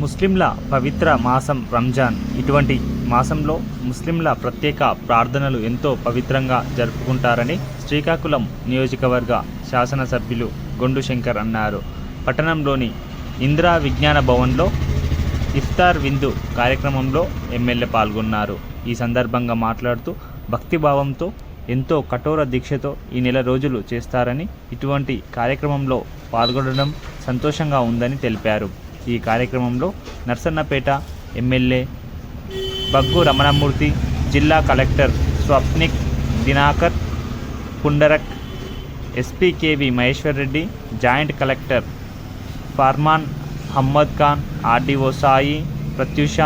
ముస్లింల పవిత్ర మాసం రంజాన్. ఇటువంటి మాసంలో ముస్లింల ప్రత్యేక ప్రార్థనలు ఎంతో పవిత్రంగా జరుపుకుంటారని శ్రీకాకుళం నియోజకవర్గ శాసనసభ్యులు గొండు శంకర్ అన్నారు. పట్టణంలోని ఇందిరా విజ్ఞాన భవన్లో ఇఫ్తార్ విందు కార్యక్రమంలో ఎమ్మెల్యే పాల్గొన్నారు. ఈ సందర్భంగా మాట్లాడుతూ భక్తిభావంతో ఎంతో కఠోర దీక్షతో ఈ నెల రోజులు చేస్తారని ఇటువంటి కార్యక్రమంలో పాల్గొనడం సంతోషంగా ఉందని తెలిపారు. ఈ కార్యక్రమంలో నర్సన్నపేట ఎమ్మెల్యే బగ్గు రమణమూర్తి జిల్లా collector Swapnil Dinakar Pundkar SP KV Maheshwar Reddy joint collector Farman Hammad Khan RDO Sai Pratyusha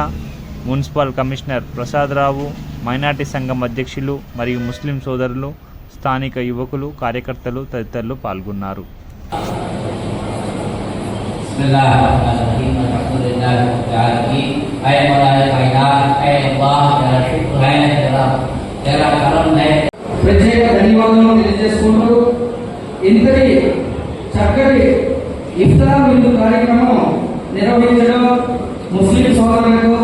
municipal commissioner Prasadarao minority సంఘం అధ్యక్షులు మరియు ముస్లిం సోదరులు స్థానిక యువకులు కార్యకర్తలు తదితరులు పాల్గొన్నారు. ప్రత్యేక ధన్యవాదాలు తెలియజేసుకుంటూ ఇంతటి చక్కటి ఇఫ్తార్ విందు కార్యక్రమం నిర్వహించడం ముస్లిం సోదరులకు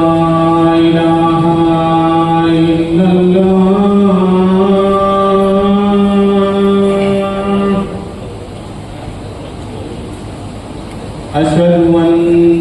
أشهد أن